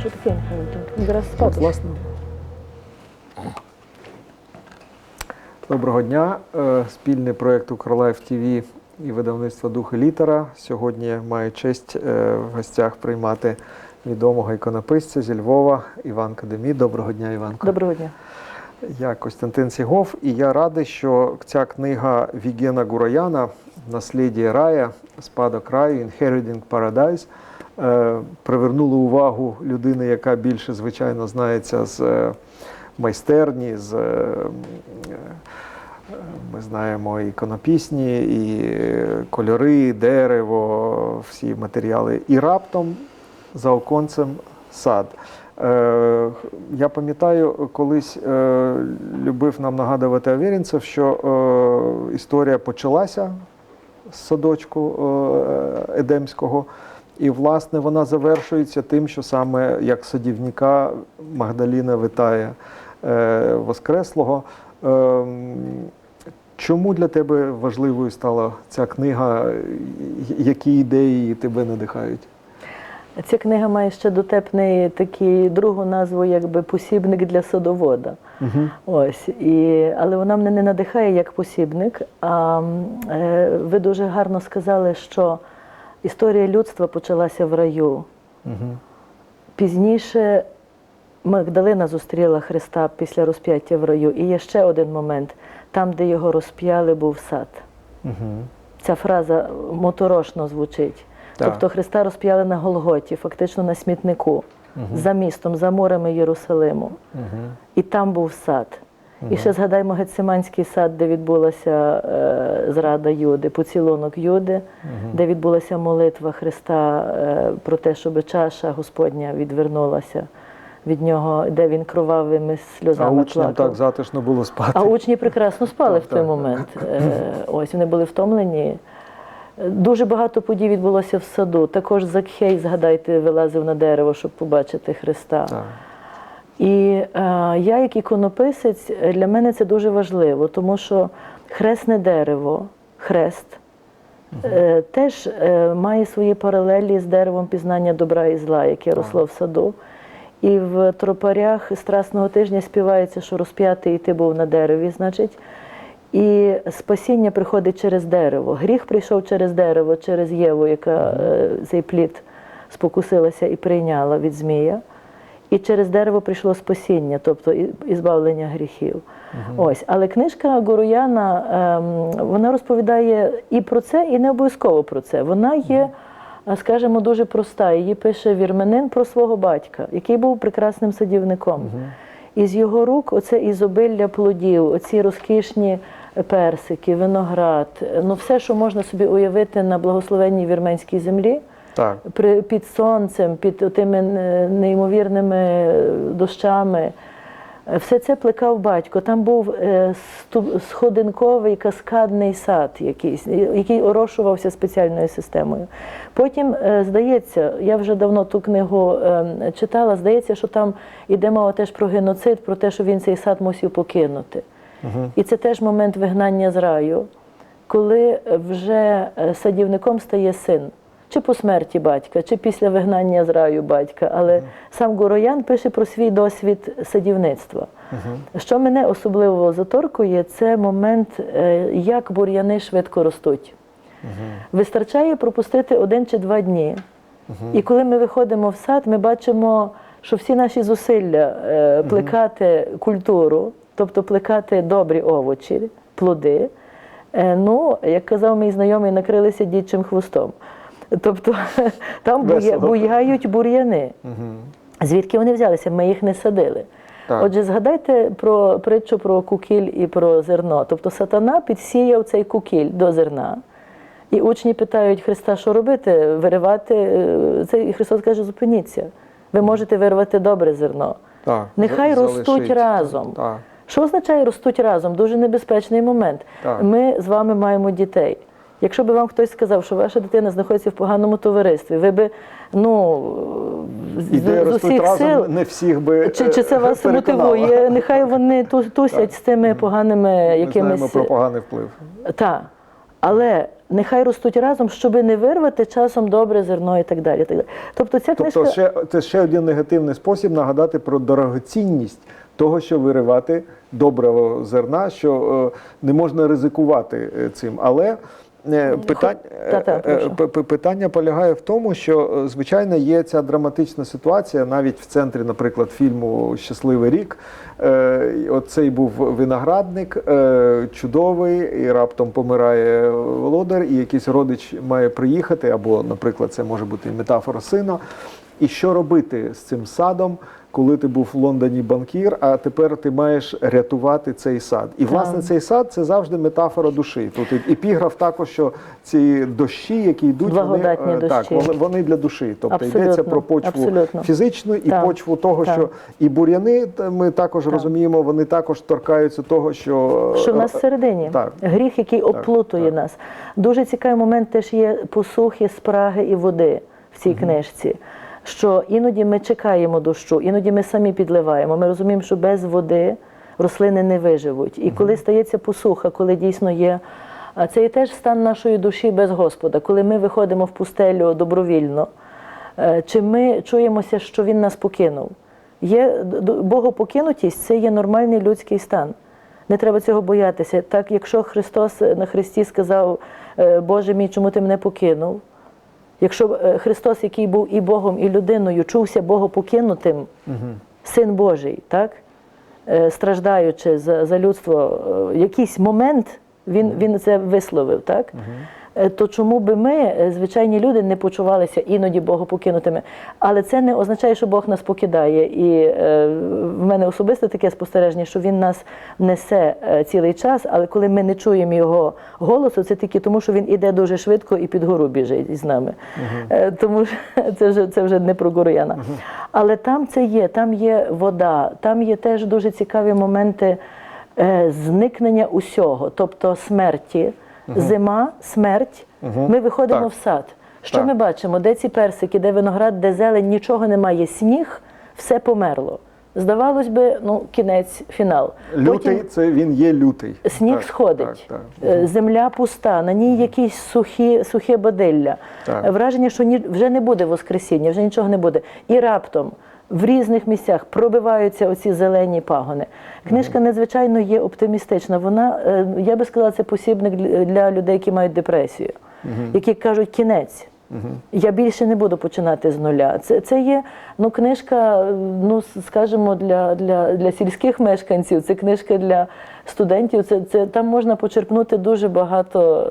Що таке? Зараз спати. власне. Доброго дня. Е, Спільний проєкт Укрлайф ТВ і видавництво Дух і літера. Сьогодні маю честь е, в гостях приймати відомого іконописця зі Львова Іванка Демі. Доброго дня, Іванко. Доброго дня. Я Костянтин Сігов, і я радий, що ця книга Вігена Гурояна Наслідія рая, спадок раю, Inheriting Paradise е, привернула увагу людини, яка більше, звичайно, знається з е, майстерні, з. е, Ми знаємо і іконопісні, і кольори, дерево, всі матеріали. І раптом за оконцем сад. Я пам'ятаю, колись любив нам нагадувати Авєрінцев, що історія почалася з садочку Едемського. І, власне, вона завершується тим, що саме як садівника Магдаліна витає е, Воскреслого. Ем, Чому для тебе важливою стала ця книга? Які ідеї тебе надихають? Ця книга має ще дотепний такий другу назву, якби посібник для садовода. Угу. Ось і але вона мене не надихає як посібник. А е, ви дуже гарно сказали, що історія людства почалася в раю. Угу. Пізніше Магдалина зустріла Христа після розп'яття в раю. І є ще один момент: там, де його розп'яли, був сад. Угу. Ця фраза моторошно звучить. Так. Тобто Христа розп'яли на Голготі, фактично на смітнику, за містом, за морями Єрусалиму. Угу. І там був сад. І ще згадаймо Гециманський сад, де відбулася е, зрада Юди, поцілунок Юди, де відбулася молитва Христа е, про те, щоб чаша Господня відвернулася від нього, де він кровавими А сльозами учням плакав. так затишно було спати. А учні прекрасно спали в той момент. Е, Ось вони були втомлені. Дуже багато подій відбулося в саду. Також Закхей, згадайте, вилазив на дерево, щоб побачити Христа. Так. І е, я, як іконописець, е, для мене це дуже важливо, тому що хресне дерево, хрест, е, теж е, має свої паралелі з деревом пізнання добра і зла, яке росло в саду. І в тропарях Страсного тижня співається, що розп'ятий ти був на дереві, значить. І спасіння приходить через дерево. Гріх прийшов через дерево, через Єву, яка е, цей плід спокусилася і прийняла від Змія. І через дерево прийшло спасіння, тобто ізбавлення гріхів. Ось, але книжка Гуруяна ем, вона розповідає і про це, і не обов'язково про це. Вона є, е, скажімо, дуже проста. Її пише вірменин про свого батька, який був прекрасним садівником. І з його рук оце ізобилля плодів, оці розкішні персики, виноград, ну все, що можна собі уявити на благословенній вірменській землі Так. при, під сонцем, під тими е, неймовірними е, дощами. Е, Все це плекав батько. Там був сходинковий каскадний сад, якийсь, який орошувався спеціальною системою. Потім, здається, я вже давно ту книгу читала, здається, що там іде мова теж про геноцид, про те, що він цей сад мусив покинути. І це теж момент вигнання з раю, коли вже садівником стає син. Чи по смерті батька, чи після вигнання з раю батька. Але сам Гороян пише про свій досвід садівництва. Що мене особливо заторкує, це момент, е, як бур'яни швидко ростуть. Вистачає пропустити один чи два дні. І коли ми виходимо в сад, ми бачимо, що всі наші зусилля е, плекати культуру, тобто плекати добрі овочі, плоди, е, ну, як казав мій знайомий, накрилися дідчим хвостом. Тобто там буя, буяють бур'яни. Звідки вони взялися? Ми їх не садили. Так. Отже, згадайте про притчу про кукіль і про зерно. Тобто сатана підсіяв цей кукіль до зерна. І учні питають Христа, що робити? Виривати е, це. І Христос каже, зупиніться. Ви можете вирвати добре зерно. Так. Нехай За- ростуть разом. Так. Що означає ростуть разом? Дуже небезпечний момент. Так. Ми з вами маємо дітей. Якщо би вам хтось сказав, що ваша дитина знаходиться в поганому товаристві, ви би ну з, з усіх сил не всіх би чи, чи це е, вас переконало. мотивує? Нехай вони ту- тусять з тими поганими Ми якимись знаємо про поганий вплив. так. Але нехай ростуть разом, щоби не вирвати часом добре зерно і так далі. і Так далі. Тобто ця книжка Тобто, ще це ще один негативний спосіб нагадати про дорогоцінність того, що виривати доброго зерна, що е, не можна ризикувати е, цим. Але е, питань, та-та, е, е, питання полягає в тому, що звичайно є ця драматична ситуація, навіть в центрі, наприклад, фільму Щасливий рік. Оцей був виноградник, чудовий, і раптом помирає володар, і якийсь родич має приїхати, або, наприклад, це може бути і метафора сина. І що робити з цим садом, коли ти був в Лондоні банкір, а тепер ти маєш рятувати цей сад? І власне цей сад це завжди метафора душі. Тут епіграф також, що ці дощі, які йдуть, вони, е, так, вони, для душі. Тобто йдеться про почву абсолютно. фізичну і Так, почву того, так. що і бур'яни, ми також розуміємо, вони також торкаються того, що, що в нас всередині Так. гріх, який оплутує так. нас. Дуже цікавий момент теж є посухи, спраги і води в цій книжці. Що іноді ми чекаємо дощу, іноді ми самі підливаємо. Ми розуміємо, що без води рослини не виживуть. І коли стається посуха, коли дійсно є. А це і теж стан нашої душі без Господа, коли ми виходимо в пустелю добровільно, е, чи ми чуємося, що Він нас покинув. Є богопокинутість це є нормальний людський стан. Не треба цього боятися. Так, якщо Христос на Христі сказав, е, Боже мій, чому ти мене покинув? Якщо е, Христос, який був і Богом, і людиною, чувся Богопокинутим, Син Божий, так? е, страждаючи за, за людство, е, якийсь момент він, він це висловив, так? Е, То чому би ми, е, звичайні люди, не почувалися іноді богопокинутими? Але це не означає, що Бог нас покидає. І е, в мене особисто таке спостереження, що він нас несе е, цілий час, але коли ми не чуємо його голосу, це тільки тому, що він іде дуже швидко і під гору біжить із нами. Е, Тому що це вже це вже не про Гурояна. Але там це є, там є вода, там є теж дуже цікаві моменти е, зникнення усього, тобто смерті. Зима, смерть. Ми виходимо Так. в сад. Що Так. ми бачимо? Де ці персики, де виноград, де зелень, нічого немає, сніг, все померло. Здавалось би, ну, кінець, фінал. Лютий це він є лютий. Сніг Так, сходить, Так, так. Е, земля пуста, на ній якісь сухі, сухе бадилля. Е, Враження, що ні, вже не буде Воскресіння, вже нічого не буде. І раптом в різних місцях пробиваються оці зелені пагони. Книжка надзвичайно є оптимістична. Вона, е, я би сказала, це посібник для- для людей, які мають депресію, які кажуть кінець. Я більше не буду починати з нуля. Це, це є ну, книжка, ну скажімо, для, для, для сільських мешканців, це книжка для студентів. Це, це, там можна почерпнути дуже багато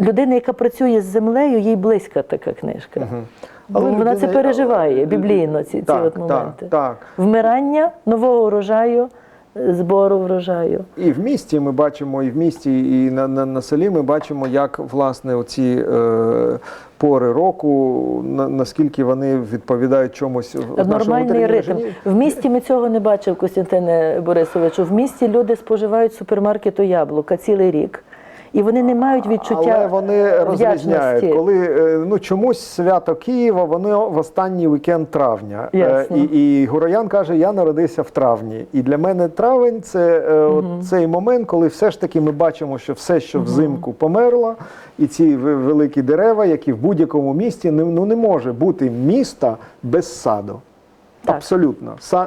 людини, яка працює з землею, їй близька така книжка. Бо Але вона це переживає біблійно, ці, ці от моменти. так. Вмирання нового урожаю, е, збору врожаю. І в місті ми бачимо, і в місті, і на, на, на селі ми бачимо, як власне оці е, пори року, на, наскільки вони відповідають чомусь в Нормальний ритм. режимі. В місті ми цього не бачив, Костянтине Борисовичу. В місті люди споживають супермаркету яблука цілий рік. І вони не мають відчуття Але вони розрізняють, коли е, ну чомусь свято Києва, воно в останній вікенд травня. Е, Ясно. І, і Гуроян каже: Я народився в травні. І для мене травень це от цей момент, коли все ж таки ми бачимо, що все, що взимку померло, і ці великі дерева, які в будь-якому місті не, ну, не може бути міста без саду. Так. Абсолютно. Са,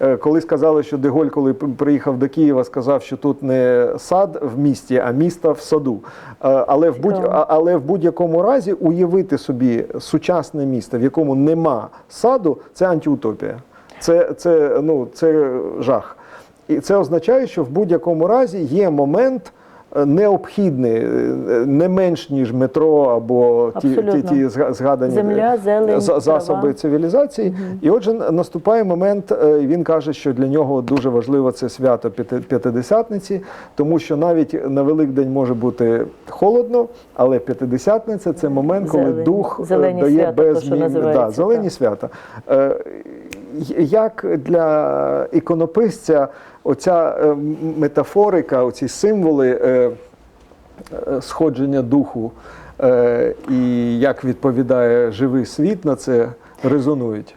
е, е, коли сказали, що Деголь, коли приїхав до Києва, сказав, що тут не сад в місті, а місто в саду. Е, але, в будь, але в будь-якому разі уявити собі сучасне місто, в якому нема саду, це антиутопія. Це, це, ну, це жах. І це означає, що в будь-якому разі є момент. Е, Необхідний е, не менш ніж метро або ті, ті, ті згадані Земля, зелень, засоби трава. цивілізації. І отже, наступає момент, е, він каже, що для нього дуже важливо це свято П'яти- П'ятидесятниці, тому що навіть на Великдень може бути холодно, але П'ятидесятниця це момент, коли Зелень. дух е, Зелені дає свята, то, без що да, зелені так. свята. Як для іконописця оця е, метафорика, оці символи е, е, сходження духу і як відповідає живий світ на це резонують?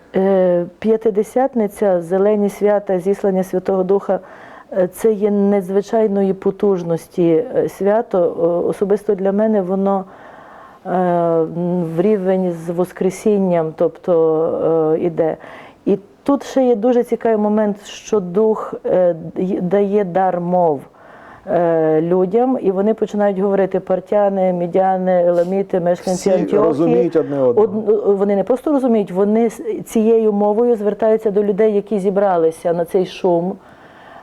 П'ятидесятниця, зелені свята, зіслання Святого Духа. Це є надзвичайної потужності свято. Особисто для мене воно в рівень з Воскресінням, тобто іде. Тут ще є дуже цікавий момент, що дух е, дає дар мов е, людям, і вони починають говорити партяни, мідяни, еламіти, мешканці Всі Антіохії. розуміють одне одного. Од- вони не просто розуміють, вони цією мовою звертаються до людей, які зібралися на цей шум.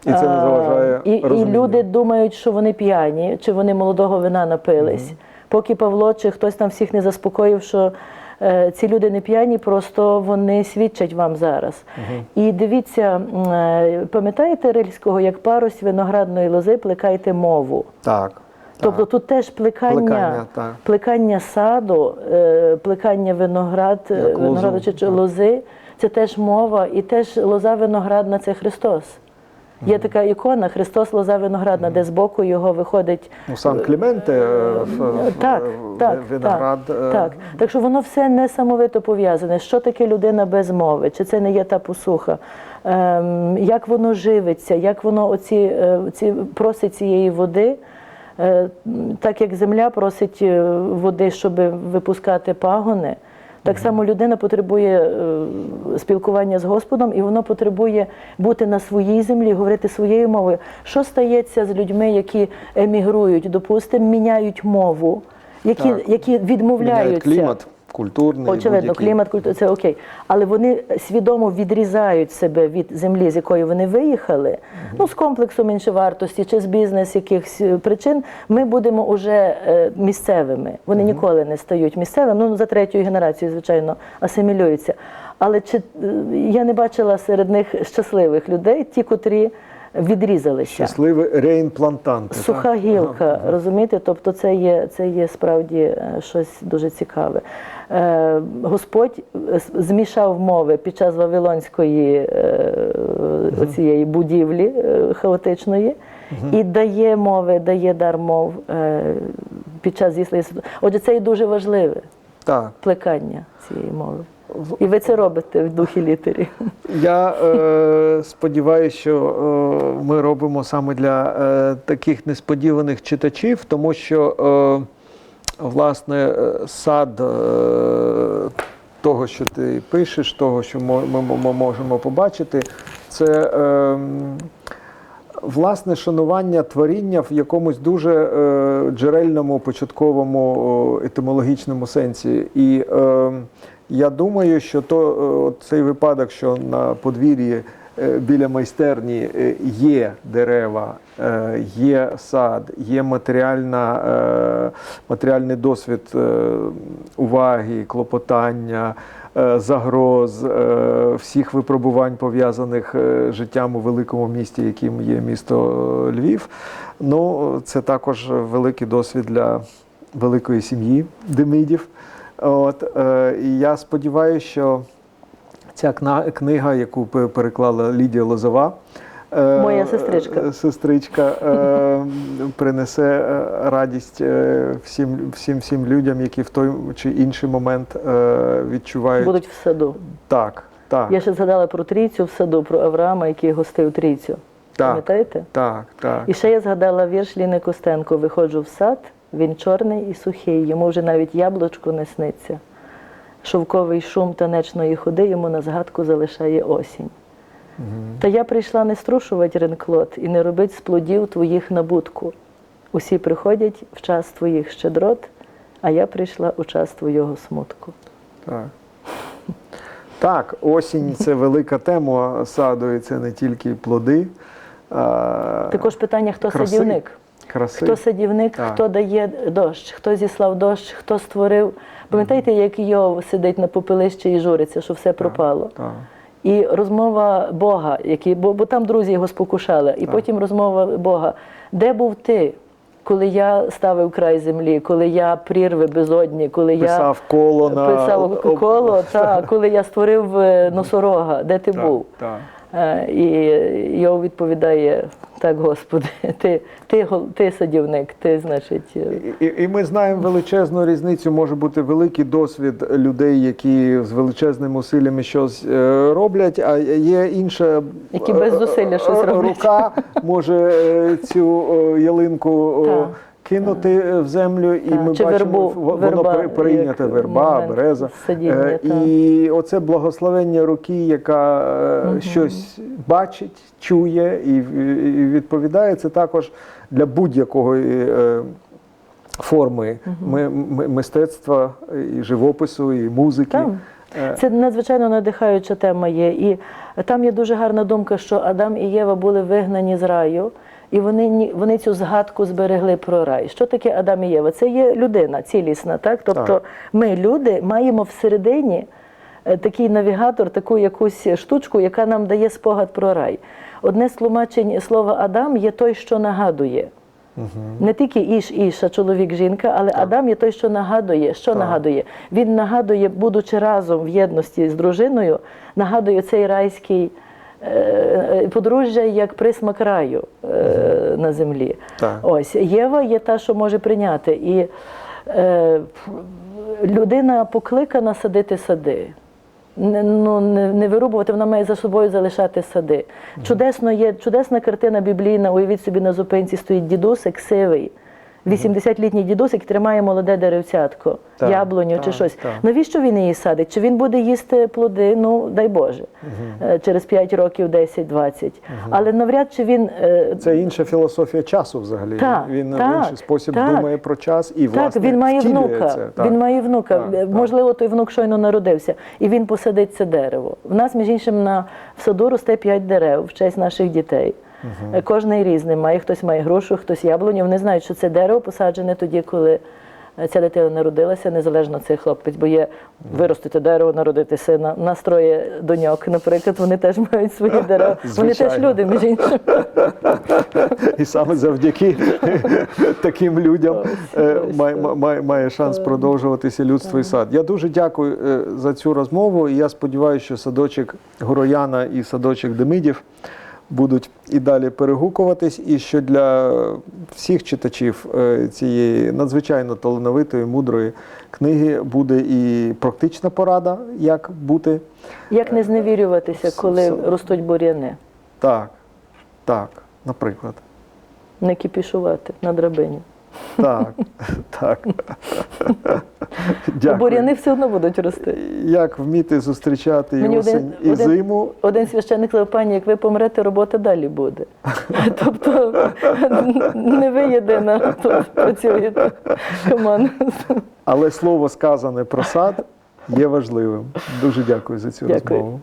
І це не заважає І, і люди думають, що вони п'яні, чи вони молодого вина напились. Поки Павло чи хтось там всіх не заспокоїв, що ці люди не п'яні, просто вони свідчать вам зараз. І дивіться, е, пам'ятаєте Рильського, як парусь виноградної лози плекайте мову. Так. Тобто тут теж плекання, Плекання, так. плекання саду, е, плекання виноград, е, винограду чи так. лози, це теж мова, і теж лоза виноградна це Христос. Є така ікона Христос лоза виноградна, де збоку його виходить. Ну, Сан Кліменте, е, в- в- Так, в- так, виноград. так, е, так. Так що воно все несамовито пов'язане. Що таке людина без мови? Чи це не є та посуха? Ем, як воно живиться, як воно оці, е, ці, просить цієї води, е, так як земля просить е, води, щоб випускати пагони. Так само людина потребує е, спілкування з Господом, і воно потребує бути на своїй землі, говорити своєю мовою. Що стається з людьми, які емігрують, допустимо, міняють мову, які, які відмовляються. Міняють клімат, культурний. Очевидно, клімат, культура це окей. Але вони свідомо відрізають себе від землі, з якої вони виїхали. Ну, з комплексу меншовартості чи з бізнес якихось е, причин, ми будемо уже е, місцевими. Вони ніколи не стають місцевими. Ну, за третьою генерацією, звичайно, асимілюються. Але чи е, я не бачила серед них щасливих людей, ті, котрі відрізалися. Щасливі реімплантанти. Суха так? гілка, розумієте? Тобто це є, це є справді е, щось дуже цікаве. Е, Господь змішав мови під час Вавилонської е, оцієї будівлі е, хаотичної і дає мови, дає дар мов е, під час зіслання. Отже, це і дуже важливе Так. плекання цієї мови. І ви це робите в духі літері. Я е, сподіваюся, що е, ми робимо саме для е, таких несподіваних читачів, тому що е, власне е, сад е, того, що ти пишеш, того, що ми, ми можемо побачити, це. Е, Власне шанування творіння в якомусь дуже е, джерельному, початковому о, етимологічному сенсі. І е, я думаю, що то е, цей випадок, що на подвір'ї е, біля майстерні е, є дерева, є сад, є матеріальна, матеріальний досвід уваги, клопотання. Загроз всіх випробувань пов'язаних е, життям у великому місті, яким є місто Львів. Ну, це також великий досвід для великої сім'ї Демидів. От, е, і я сподіваюся, що ця книга, яку переклала Лідія Лозова, е, Моя сестричка. е, сестричка е, принесе е, радість е, всім, всім, всім людям, які в той чи інший момент е, відчувають Будуть в саду. так, так, Я ще згадала про трійцю в саду, про Авраама, який гостив трійцю. так, Пам'ятаєте? так, так. І ще я згадала вірш Ліни Костенко Виходжу в сад, він чорний і сухий, йому вже навіть яблучко не сниться. Шовковий шум танечної ходи йому на згадку залишає осінь. Та я прийшла не струшувати ренклот і не робить з плодів твоїх набутку. Усі приходять в час твоїх щедрот, а я прийшла у час твого смутку. Так. Так, осінь це велика тема саду, і це не тільки плоди. А, Також питання, хто краси, садівник? Краси. Хто садівник, Так. хто дає дощ, хто зіслав дощ, хто створив. Пам'ятаєте, як Йов сидить на попелищі і журиться, що все пропало? Так. І розмова Бога, який, бо, бо там друзі його спокушали, і потім розмова Бога. Де був ти, коли я ставив край землі, коли я прірви безодні, коли Писав коло я на писав коло, та, коли я створив е, носорога, де ти Так, був? так. Е, І Йов відповідає: так, Господи, ти, ти, ти садівник, ти, значить, е, І, і ми знаємо величезну різницю. Може бути великий досвід людей, які з величезними усиллями щось е, роблять, а є інша Які без зусилля щось роблять. рука може цю ялинку Так. Кинути в землю, і Так, ми бачимо, вербу, воно верба, при- прийняте, як верба, береза. садіння, Е, так. І оце благословення руки, яка е, щось бачить, чує і, відповідає. Це також для будь-якого е, форми ми- ми- мистецтва, і живопису, і музики. Так. Е, Це надзвичайно надихаюча тема є. І там є дуже гарна думка, що Адам і Єва були вигнані з раю, і вони, вони цю згадку зберегли про рай. Що таке Адам і Єва? Це є людина цілісна, так? Тобто Так. ми, люди, маємо всередині е, такий навігатор, таку якусь штучку, яка нам дає спогад про рай. Одне з тлумачень слова Адам є той, що нагадує. Не тільки іш, іша, чоловік, жінка, але Адам є той, що нагадує. Що нагадує? Він нагадує, будучи разом в єдності з дружиною, нагадує цей райський подружжя як присмак раю е, на землі. Так. Ось Єва є та, що може прийняти. І е, людина покликана садити сади. Не, ну, не, не вирубувати, вона має за собою залишати сади. Чудесно є, чудесна картина біблійна. Уявіть собі, на зупинці стоїть дідусик сивий, 80-літній дідусик тримає молоде деревцятко, Так, яблуню так, чи щось. так. Навіщо він її садить? Чи він буде їсти плоди? Ну, дай Боже, е, через 5 років, 10-20. Але навряд чи він. е, Це інша філософія часу взагалі. Так, він в інший спосіб так. думає про час і власне так, він має внука. Так. Він має внука. Так, так. Можливо, той внук щойно народився, і він посадить це дерево. В нас, між іншим, на в саду росте п'ять дерев в честь наших дітей. Е, Кожний різний має, хтось має грушу, хтось яблуню. Вони знають, що це дерево посаджене тоді, коли е, ця дитина народилася, незалежно цей хлопець, бо є виростити дерево, народити сина. У нас троє доньок, наприклад, вони теж мають свої дерева. Вони теж люди, між іншим. І саме завдяки таким людям е, має, має, має шанс продовжуватися людство і сад. Я дуже дякую за цю розмову. І я сподіваюся, що садочок Горояна і садочок Демидів будуть і далі перегукуватись, і що для всіх читачів е, цієї надзвичайно талановитої, мудрої книги буде і практична порада, як бути. Як не зневірюватися, коли ростуть бур'яни, Так, так, наприклад. не кіпішувати на драбині. Так, так. Дякую. бур'яни все одно будуть рости. Як вміти зустрічати і Мені осінь, і один- зиму. Один священник сказав, пані, як ви помрете, робота далі буде. Тобто не ви єдина тут працюєте команда. Але слово сказане про сад є важливим. Дуже дякую за цю Дякую. розмову.